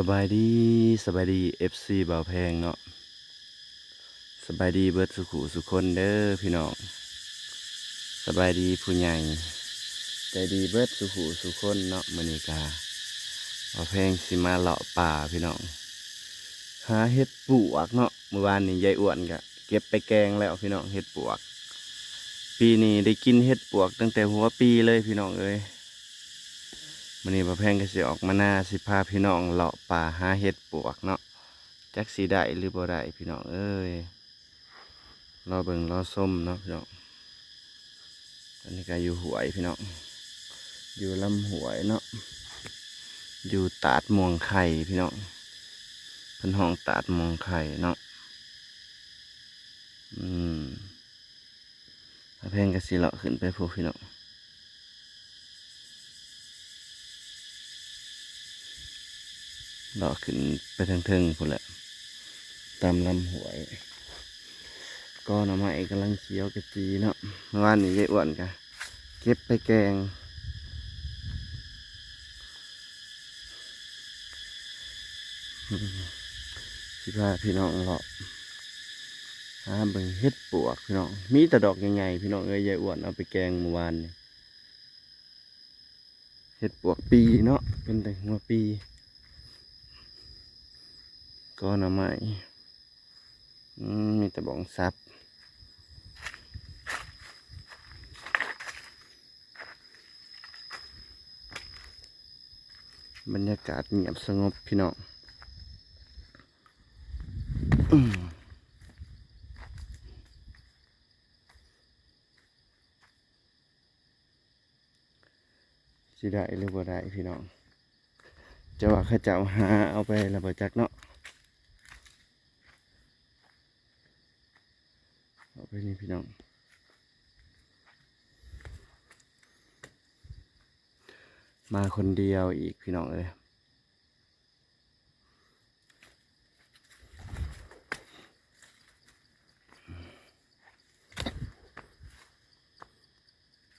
สบายดีสบายดีเอฟซีบ่าวแพงเนาะสบายดีเบิร์ดสุขุสุคนเด้อพี่น้องสบายดีผู้ใหญ่ใจดีเบิร์ดสุขุสุคนเนาะมอนิกาบ่าวแพงสิมาเลาะป่าพี่น้องหาเห็ดปวกเนาะเมื่อวานนี้ยายอ้วนก็เก็บไปแกงแล้วพี่น้องเห็ดปวก ปีนี้ได้กินเห็ดปวกตั้งแต่หัวปีเลยพี่น้องเอ้ย มันนี้ประแพงก็สิออกมาหน้าสิพาพี่น้องเลาะป่าหาเห็ดปวกเนาะจักสีได้หรือบ่ได้พี่น้องเอ้ยรอเบิงรอส้มเนาะพี่น้องอันนี้ก็อยู่หวยพี่น้องอยู่ลำหวยเนาะอยู่ตาดมวงไข่พี่น้องเพิ่นห้องตาดมวงไข่เนาะอืมประแพงก็สิเลาะขึ้นไปพวกพี่น้อง เลาะขึ้นไปทางเทิงพุ่นแหละ ตามลำหวย ก็หน่อไม้กำลังเขียวกระจีเนาะเมื่อวานนี้ยายอ้วนกะเก็บไปแกงสิพาพี่น้องเลาะหาเบิ่งเฮ็ดปวกพี่น้อง มีแต่ดอกใหญ่ๆพี่น้องเอ้ยยายอ้วนเอาไปแกงเมื่อวานนี่เฮ็ดปวกปีเนาะเป็นแต่หัวปี ก็หน่อไม้มีแต่บองซับบรรยากาศเงียบสงบพี่น้องสิได้หรือบ่ได้พี่น้องจะว่าเขาเจ้าหาเอาไประเบิดจักเนาะ เอาไปนี่ พี่น้องมาคนเดียวอีกพี่น้องเลย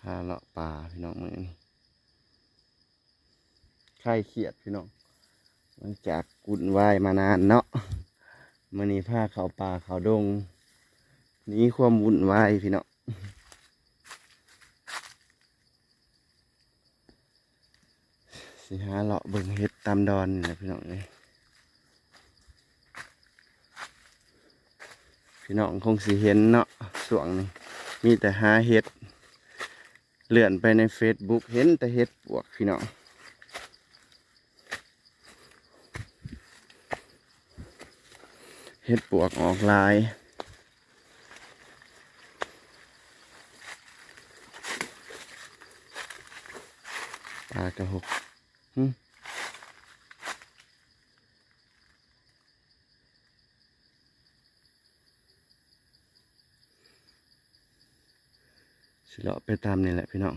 พาเลาะป่าพี่น้องมือนี่ใครเขียดพี่น้องหลังจากกุ่นวายมานานเนาะมื่อนี้พาเขาป่าเขาดง นี้ความวุ่นวายพี่เนาะสิหาเลาะเบิ่งเห็ดตามดอนนี่แหละพี่น้องเลยพี่น้องคงสิเห็นเนาะส่วงนี้มีแต่หาเห็ดเลื่อนไปใน Facebook เห็นแต่เห็ดปวกพี่น้องเห็ดปวกออกลายากระหกสิเลาะไปตามนี่แหละพี่น้อง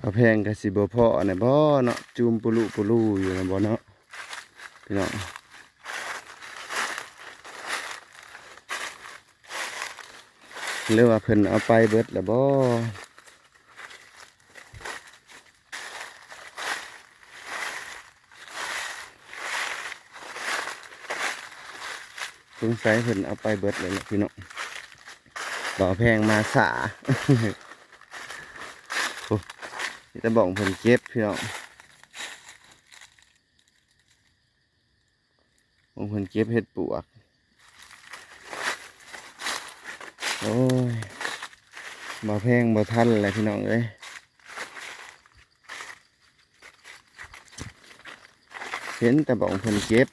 บ่แพงกับสิบ่พอนบ่เนาะจูมปุลุปุลุอยู่ในบ่เนาะพี่น้อง หรือว่าเพิ่นเอาไปเบิดแล้วบ่สงสัยเพิ่นเอาไปเบิดเลยแหละพี่น้องบ่อแพงมาสาโอ้นี่ต่บอกเพิ่นเก็บพี่น้องบอกเพิ่นเก็บเห็ดปวก โอ้ยบ่แพงบ่ทันเลยพี่น้องเอ้ยเห็นแต่บอกเพิ่นเก็บ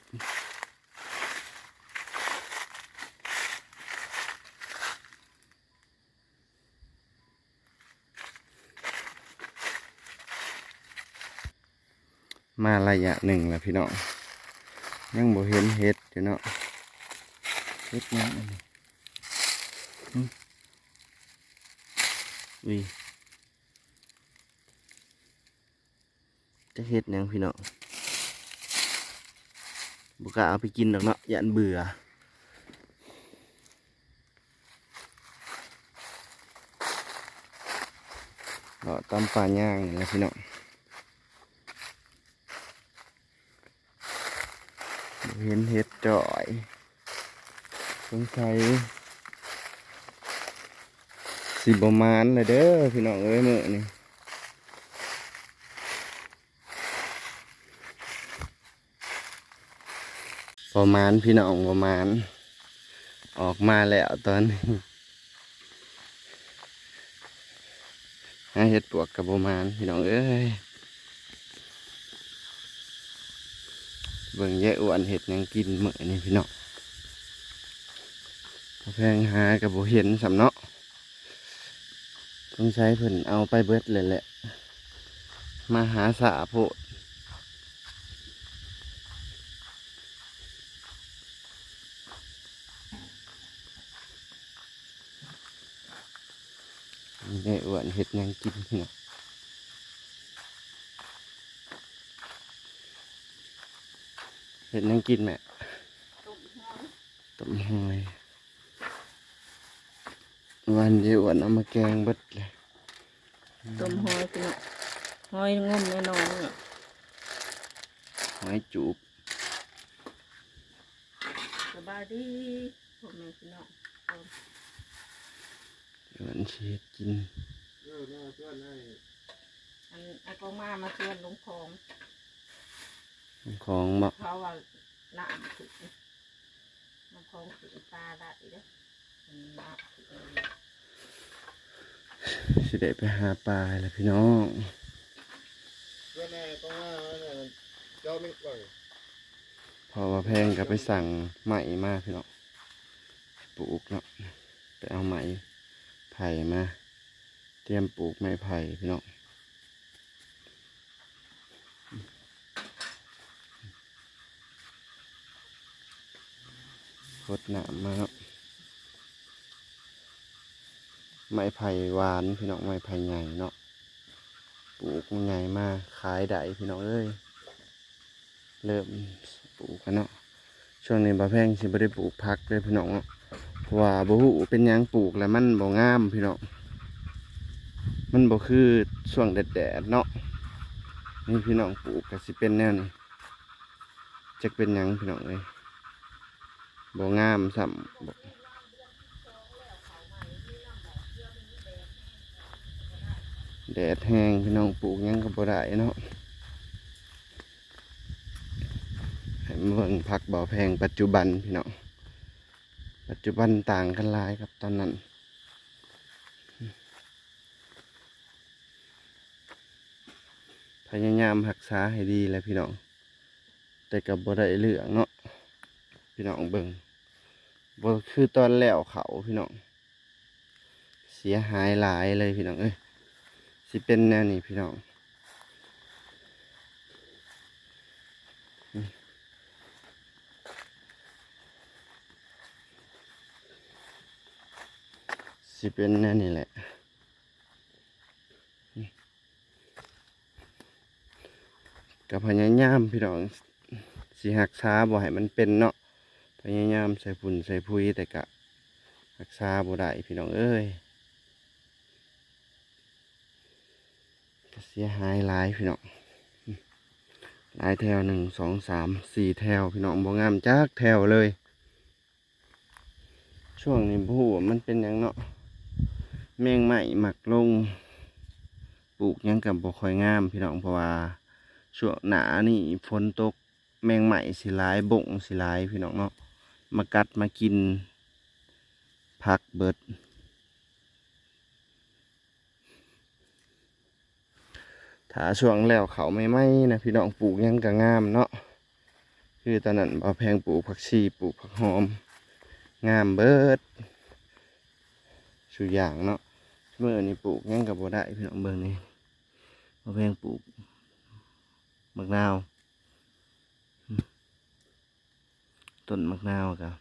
มาระยะหนึ่งแล้วพี่น้องยังบ่เห็นเห็ดอยู่เนาะเห็ดยังอันนี้ อุ้ยจะเห็ดยังพี่น้องบุกาเอาไปกินหรอกเนาะยันเบื่อรอดตามป่าย่างนี่แหละพี่น้องเห็นเห็ดจ่อยสงสัย สิบมานเลยเด้อพี่น้องเอ้ยมื้อนี่ประมาณพี่น้องประมาณ ออกมาแล้วตอนนี้หาเห็ดปวกกับประมาณพี่น้องเอ้ยเบิ่งแย่อ้วนเห็ดยังกินมื้อนี่พี่น้องแพงหากับโบเห็นสำเนาะ ต้องใช้เพิ่นเอาไปเบิดเลยแหละ มาหาสาโพดแย่อ้วนเห็ดหยังกินพี่น้องเห็ดหยังกินแม่ต้มหอย วันเดียวเอามาแกงเบิดเลยต้มหอยพี่น้องหอยงมแน่นอนเนี่ยหอยจูบสบายดีพ่อแม่พี่น้องวันเชียดกินอันอากงมามาชวนลงคลองของบักเขาว่าน้ำถึงน้ำคลองถึงปลาได้เด้อมันน้ำถึง สิได้ไปหาปลาแล้วพี่น้องก็แน่ต้องว่าเนี่ยเจ้าไม่ปล่อยพอว่าแพงก็ไปสั่งไหมมาพี่น้องปลูกเนาะไปเอาไหมไผ่มาเตรียมปลูกไม้ไผ่พี่น้องพดหนามมาเนาะ ไม้ไผ่หวานพี่น้องไม้ไผ่ใหญ่เนาะปลูกมันใหญ่มากขายได้พี่น้องเอ้ยเริ่มปลูกกันเนาะช่วงนี้บาแพงสิบ่ได้ปลูกพักเลยพี่น้องเนาะว่าบ่ฮู้เป็นยังปลูกแล้วมันบ่งามพี่น้องมันบ่คือช่วงแดดๆเนาะนี่พี่น้องปลูกก็สิเป็นแนวนี้จักเป็นยังพี่น้องเอ้ยบ่งามซ้ำ แดดแห้งพี่น้องปลูกยังก็บ่ได้เนาะให้มาเบิ่งผักบ่อแพงปัจจุบันพี่น้องปัจจุบันต่างกันหลายครับตอนนั้นพยายามรักษาให้ดีแล้วพี่น้อง แต่กับบ่ได้เรื่องเนาะพี่น้องเบิ่งบ่คือตอนแล้วเขาพี่น้อง เสียหายหลายเลยพี่น้องเอ้ย สิเป็นแนวนี้พี่น้องสิเป็นแนวนี้แหละกับพยายามพี่น้องสิหักษาบ่ให้มันเป็นเนาะพยายามใส่ฝุ่นใส่พุยแต่กะรักษาบ่ได้พี่น้องเอ้ยก็เสียหายหลายพี่น้องหลายแถวหนึ่งสองสามสี่แถวพี่น้องบ่งามจักแถวเลย ช่วงนี้บ่ฮู้ว่ามันเป็นหยังเนาะแมงไหม้หมักลงปลูกยังกับบ่ค่อยงาม พี่น้องเพราะว่าช่วงหนานี่ฝนตกแมงไหม้สิลายบ่งสิลายพี่น้องเนาะมากัดมากิน พักเบิด ถ้าช่วงแล้วเขาไม่ไหมนะพี่น้องปลูกยังก็งามเนาะคือตอนนั้นเอาแพงปลูกผักชีปลูกผักหอม งามเบิดสุอย่างเนาะเมื่อนี้ปลูกยังกับบ่ได้พี่น้องเบิ่งนี่เอาแพงปลูกมะนาวต้นมะนาวกับ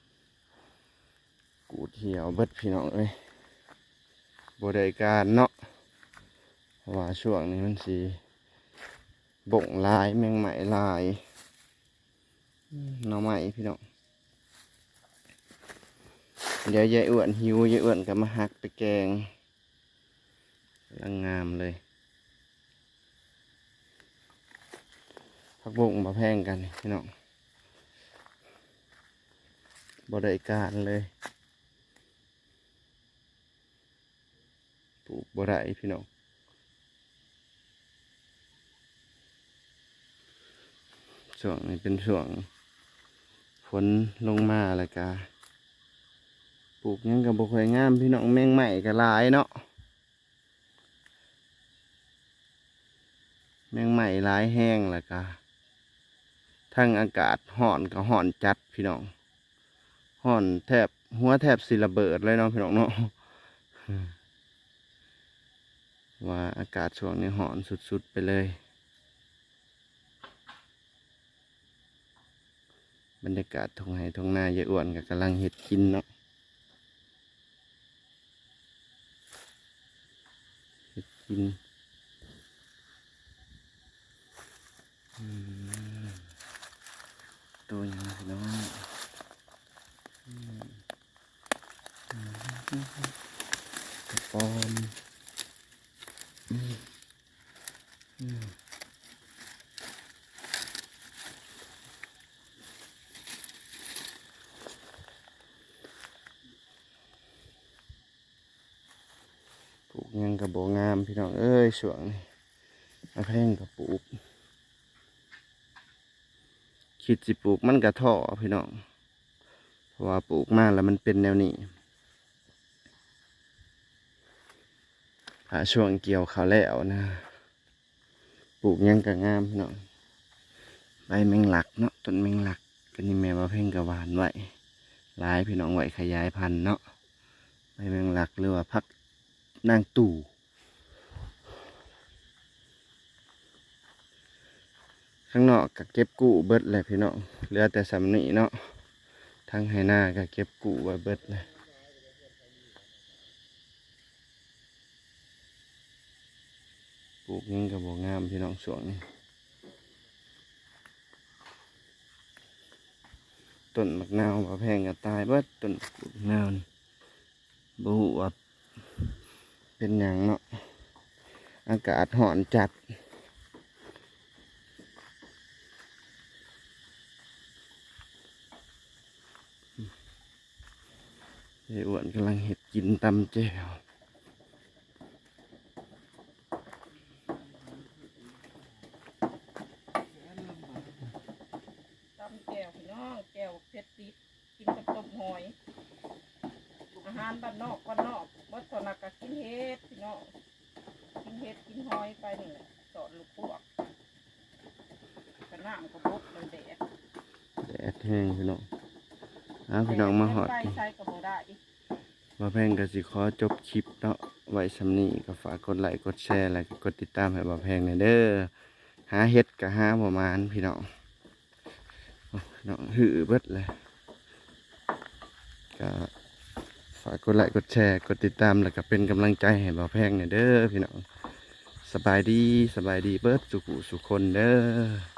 กูดเหี่ยวเบิดพี่น้องเอ้ยบริการเนาะ ว่าช่วงนี้มันสีบ่งลายแมงไหมลายน้องใหม่พี่น้องเดี๋ยวยายอ้วนหิวยายอ้วนก็มาหักไปแกงลังงามเลยพักบุงมาแพงกันพี่น้องบริการเลยปลูกบ่ได้พี่น้อง ช่วงนี้เป็นช่วงฝนลงมาแล้วกาปลูกยังกับบ่ค่อยงามพี่น้องแมงใหม่ก็หลายเนาะแมงใหม่ร้ายแห้งแล้วก็ทั้งอากาศห่อนก็ห่อนจัดพี่น้องห่อนแทบหัวแทบสิระเบิดเลยเนาะพี่น้องเนาะว่าอากาศช่วงนี้ห่อนสุดๆไปเลย บรรยากาศทงไห้ทงนาเยายอ้วนกับกำลังเห็ดกินเนาะเห็ดกินอืมตัวยังไงเนาะอืมอืมกระปอมอืมอืมปลูกหยังกระโบงามพี่น้องเอ้ยสวงนี่มาแพงกับปลูกคิดสิปลูกมันกระท่อพี่น้องเพราะว่าปลูกมากแล้วมันเป็นแนวนี้หาช่วงเกี่ยวเขาวแล้วนะปลูกยังกะงามพี่น้องใบแมงลักเนาะต้นแมงลักก็นี่แม่มาเพ่งกระหวานไว้หลายพี่น้องไว้ขยายพันธุ์เนาะใบแมงลักหรือว่าพักนางตู่ ข้างนอกก็เก็บกู้เบิดเลยพี่น้องเหลือแต่สำนีเนาะทั้งไหหน้าก็เก็บกู้ไว้เบิดเลยปลูกยังกับบงามพี่น้องสวงนี่ต้นมะนาวมาแพงก็ตายเบิดต้นมะนาวนี่บฮูว่าเป็นอย่างเนาะอากาศห่อนจัด ยอ้วนกำลังเห็ดกินตำแจ่วตำแก้วพี่น้องแก้วเผ็ดติดกินกับต้มหอย อาหารบ้านนอกบ้านนอกวัดสนักก็กินเห็ดพี่น้องกินเห็ดกินหอยไปนี่แหละสอนลูกพวกกระน้ำกระบกเลยแดดแดดแห้งพี่น้องอ้าวพี่น้องมาหอด ไปใส่กระบอกได้มาแพงก็สิขอจบคลิปเนาะไว้สำนี้ก็ฝากกดไลค์กดแชร์แล้วก็กดติดตามให้บ่าแพงหน่อยเด้อหาเห็ดก็หาประมาณพี่น้องน้องหือเบิดเลยก็ฝากกดไลค์กดแชร์กดติดตามแล้วก็เป็นกำลังใจให้บ่าแพงหน่อยเด้อพี่น้องสบายดีสบายดีเบิดสุขุสุคนเด้อ